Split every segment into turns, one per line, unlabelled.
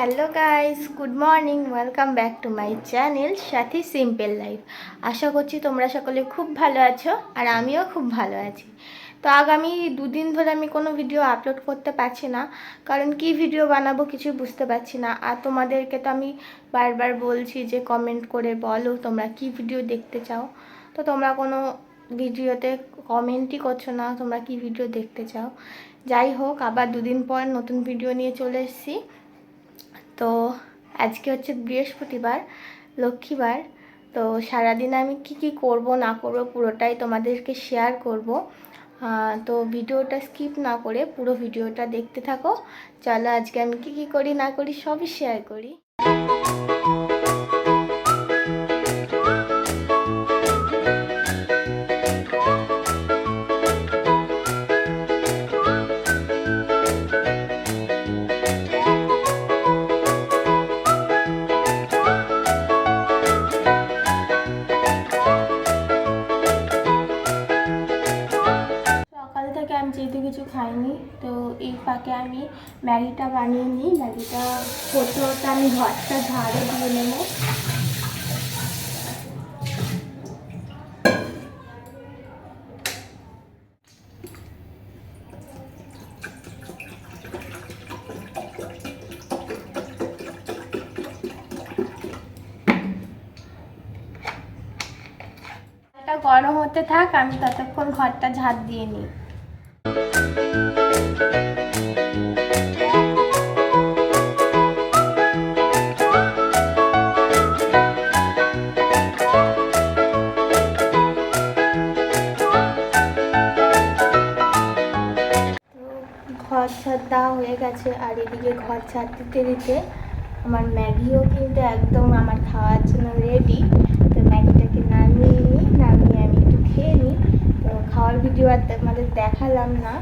Hello guys, good morning, welcome back to my channel Sathi simple life. আশা করছি তোমরা সকলে খুব ভালো আছো আর আমিও খুব ভালো আছি। তো আগামী দুদিন ধরে আমি কোনো ভিডিও আপলোড করতে পারছি না, কারণ কি ভিডিও বানাবো কিছু বুঝতে পারছি না। আর তোমাদেরকে তো আমি বারবার বলছি যে কমেন্ট করে বলো তোমরা কি ভিডিও দেখতে চাও। তো তোমরা কোনো ভিডিওতে কমেন্টই করছ না, তোমরা কি ভিডিও দেখতে চাও। যাই হোক, আবার দুদিন পর নতুন ভিডিও নিয়ে চলে এসেছি। তো আজকে হচ্ছে বৃহস্পতিবার, লক্ষ্মীবার। তো সারাদিন আমি কি কি করব, না করব, পুরোটাই তোমাদেরকে শেয়ার করব। তো ভিডিওটা স্কিপ না করে পুরো ভিডিওটা দেখতে থাকো। চলো আজকে আমি কি কি করি, না করি, সবই শেয়ার করি। খাইনি। তো এই ফাঁকে আমি ম্যাগিটা বানিয়ে নিই। ম্যাগিটা হতে হতে আমি ঘরটা ঝাড়ু দিয়ে নেব। গরম হতে থাক, আমি ততক্ষণ ঘরটা ঝাড় দিয়ে নিই। ঘর ছাড় দেওয়া হয়ে গেছে, আর এদিকে ঘর ছাড় দিতে দিতে আমার ম্যাগিও কিন্তু একদম আমার খাওয়ার জন্য রেডি তো ম্যাগিটাকে নামিয়ে নিই, নামিয়ে আমি একটু খেয়ে নিই তো খাওয়ার ভিডিও আর আমাদের দেখালাম না।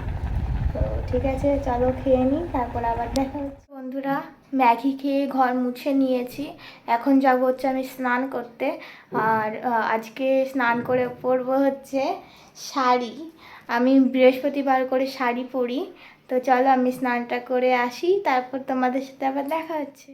তো ঠিক আছে, চলো খেয়ে নিই, তারপর আবার দেখা হচ্ছে। বন্ধুরা, ম্যাগি খেয়ে ঘর মুছে নিয়েছি। এখন যাব হচ্ছে আমি স্নান করতে। আর আজকে স্নান করে পরবো হচ্ছে শাড়ি। আমি বৃহস্পতিবার করে শাড়ি পরি। তো চলো আমি স্নানটা করে আসি, তারপর তোমাদের সাথে আবার দেখা হচ্ছে।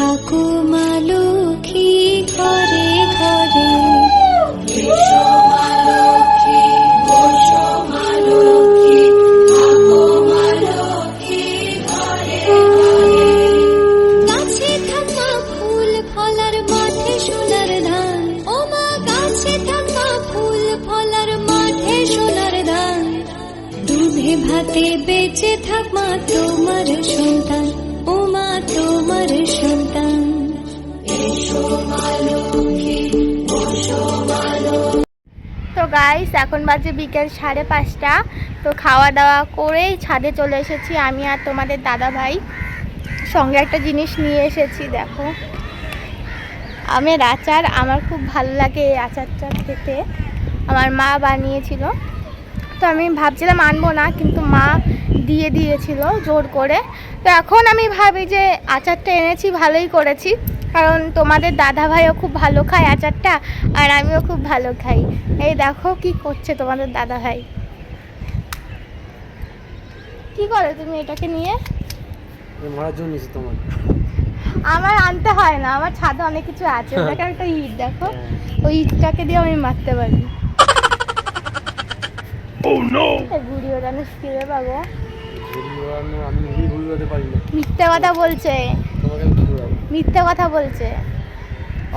থাকো মা লক্ষ্মী ঘরে ঘরে। গাছে থাকা ফুল ফলার মাঠে সোনার ধান। ও মা গাছে থাকা ফুল ফলার মাঠে সোনার ধান। দুধে ভাতে বেঁচে থাক মা তোমার সন্তান। ও মা তোমার সন্তান।
তো গাইস এখন বাজে বিকেল সাড়ে পাঁচটা। তো খাওয়া দাওয়া করেই ছাদে চলে এসেছি আমি আর তোমাদের দাদা ভাই। সঙ্গে একটা জিনিস নিয়ে এসেছি, দেখো। আমের আচার, আমার খুব ভালো লাগে এই আচারটা খেতে। আমার মা বানিয়েছিল। তো আমি ভাবছিলাম আনব না কিন্তু মা দিয়ে দিয়েছিল জোর করে। তো এখন আমি ভাবি যে আচারটা এনেছি ভালোই করেছি। কারণ তোমাদের দাদা ভাইও খুব ভালো খায় আচারটা আর আমিও খুব ভালো খাই। এই দেখো কি করছে তোমাদের দাদা ভাই কি করে তুমি এটাকে নিয়ে?
মারার জন্য তোমার
আমার আনতে হয় না আমার ছাদে অনেক কিছু আছে। ওটাকে একটা ইট দেখো। ওই ইটটাকে দিয়ে আমি মারতে পারি। এই ঘুড়ি ওড়ানো শিখে পাবো।
না
মিথ্যে কথা বলছে। মিথ্যে কথা বলছে।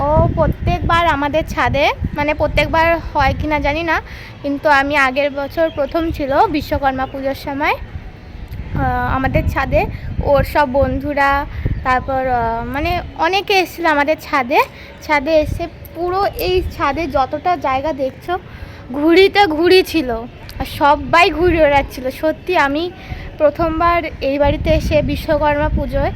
ও প্রত্যেকবার আমাদের ছাদে মানে প্রত্যেকবার হয় কি না জানি না, কিন্তু আমি আগের বছর প্রথম ছিল বিশ্বকর্মা পুজোর সময়। আমাদের ছাদে, ওর সব বন্ধুরা, তারপর মানে অনেকে এসেছিল আমাদের ছাদে। ছাদে এসে পুরো এই ছাদে যতটা জায়গা দেখছ ঘুড়িতে ঘুড়ি ছিল, আর সবাই ঘুড়ি ওড়াচ্ছিল। সত্যি আমি প্রথমবার এই বাড়িতে এসে বিশ্বকর্মা পুজোয়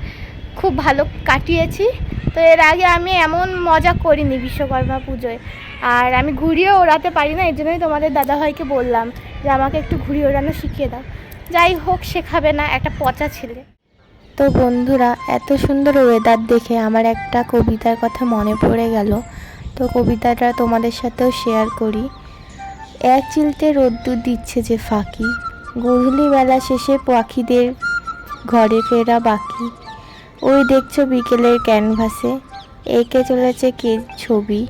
খুব ভালো কাটিয়েছি। তো এর আগে আমি এমন মজা করিনি বিশ্বকর্মা পুজোয়। আর আমি ঘুড়িও ওড়াতে পারি না এই জন্যই তোমাদের দাদাভাইকে বললাম যে আমাকে একটু ঘুড়ি ওড়ানো শিখিয়ে দাও। যাই হোক, শেখাবে না একটা পচা ছেলে। তো বন্ধুরা, এত সুন্দর ওয়েদার দেখে আমার একটা কবিতার কথা মনে পড়ে গেল। তো কবিতাটা তোমাদের সাথেও শেয়ার করি। এক চিলতে রোদ্দুর দিচ্ছে যে ফাঁকি। গধূলি বেলা শেষে পাখিদের ঘরে ফেরা বাকি। ওই দেখছ বিকেলের ক্যানভাসে, এঁকে চলেছে কে ছবি।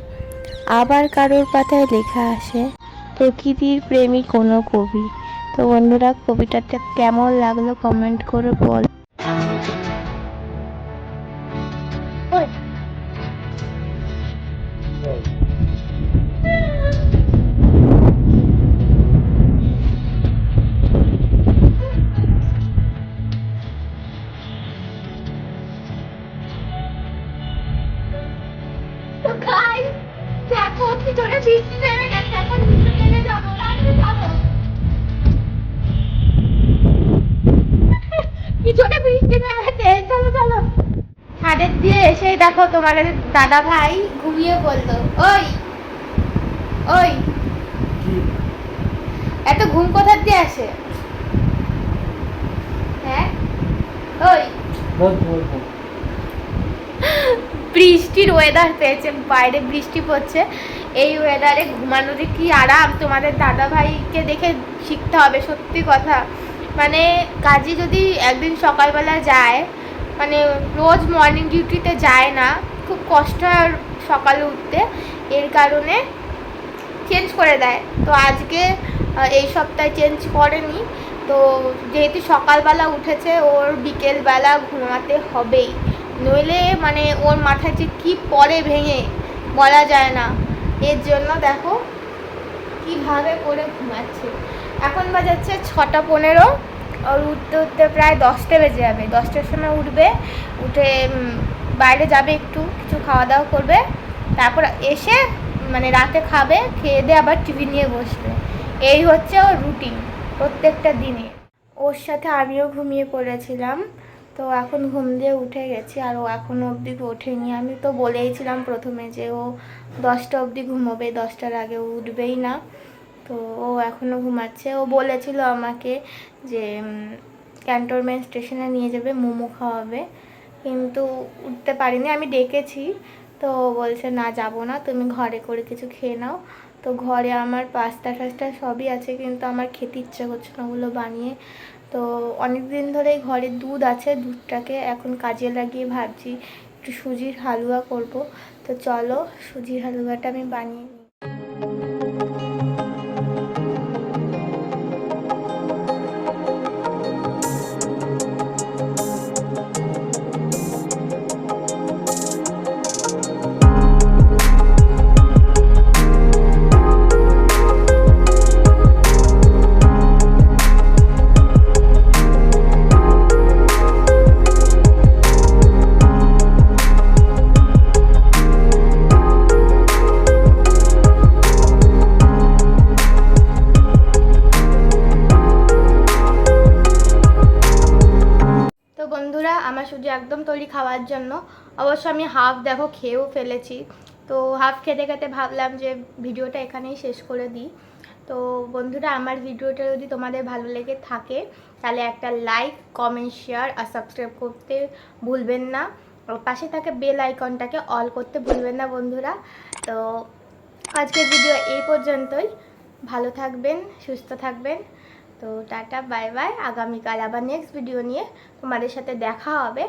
আবার কারোর পাতায় লেখা আসে প্রকৃতির প্রেমী কোনো কবি। তো বন্ধুরা, কবিতাটা কেমন লাগল কমেন্ট করে বল। ছাদের দিয়ে এসেই দেখো তোমাদের দাদা ভাই ঘুমিয়ে বলল ওই ওই। এত ঘুম কোথার দিয়ে আসে? হ্যাঁ? ওই। বৃষ্টির ওয়েদার পেয়েছে বাইরে বৃষ্টি পড়ছে। এই ওয়েদারে ঘুমানো যে কি আরাম তোমাদের দাদা ভাইকে দেখে শিখতে হবে সত্যি কথা। মানে কাজে যদি একদিন সকালবেলা যায় মানে রোজ মর্নিং ডিউটিতে যায় না, খুব কষ্ট হয় সকালে উঠতে। এর কারণে চেঞ্জ করে দেয়। তো আজকে এই সপ্তাহে চেঞ্জ করেনি। তো যেহেতু সকালবেলা উঠেছে, ওর বিকেলবেলা ঘুমাতে হবেই। নইলে মানে ওর মাথায় যে কী পরে ভেঙে, বলা যায় না। এর জন্য দেখো, কীভাবে করে ঘুমাচ্ছে। এখন বাজাচ্ছে ছটা পনেরো। ওর উঠতে উঠতে প্রায় দশটা বেজে যাবে। দশটার সময় উঠবে, উঠে বাইরে যাবে একটু, কিছু খাওয়া দাওয়া করবে, তারপর এসে মানে রাতে খাবে, খেয়ে দিয়ে আবার টিভি নিয়ে বসবে। এই হচ্ছে ওর রুটিন প্রত্যেকটা দিনে। ওর সাথে আমিও ঘুমিয়ে পড়েছিলাম, তো এখন ঘুম দিয়ে উঠে গেছি, আর ও এখনও অবধি ওঠেনি। আমি তো বলেইছিলাম প্রথমে যে ও দশটা অবধি ঘুমোবে, দশটার আগে উঠবেই না। তো ও এখনও ঘুমাচ্ছে। ও বলেছিল আমাকে যে ক্যান্টনমেন্ট স্টেশনে নিয়ে যাবে, মোমো খাওয়াবে। কিন্তু উঠতে পারিনি। আমি ডেকেছি। তো বলছে, না, যাব না। তুমি ঘরে করে কিছু খেয়ে নাও। তো ঘরে আমার পাস্তা টাস্তা সবই আছে, কিন্তু আমার খেতে ইচ্ছে করছে না ওগুলো বানিয়ে। তো অনেক দিন ধরেই ঘরে দুধ আছে, দুধটাকে এখন কাজে লাগিয়ে ভাবছি, একটু সুজির হালুয়া করব। তো চলো, সুজির হালুয়াটা আমি বানিয়ে সুজি একদম তৈরি খাওয়ার জন্য। অবশ্য আমি হাফ দেখো খেয়েও ফেলেছি। তো হাফ খেতে খেতে ভাবলাম যে ভিডিওটা এখানেই শেষ করে দিই। তো বন্ধুরা, আমার ভিডিওটা যদি তোমাদের ভালো লেগে থাকে, তাহলে একটা লাইক কমেন্ট শেয়ার আর সাবস্ক্রাইব করতে ভুলবেন না। পাশে থাকা বেল আইকনটাকে অল করতে ভুলবেন না বন্ধুরা। তো আজকের ভিডিও এই পর্যন্তই। ভালো থাকবেন, সুস্থ থাকবেন। তো টাটা বাই বাই। আগামীকাল আবার নেক্সট ভিডিও নিয়ে তোমাদের সাথে দেখা হবে।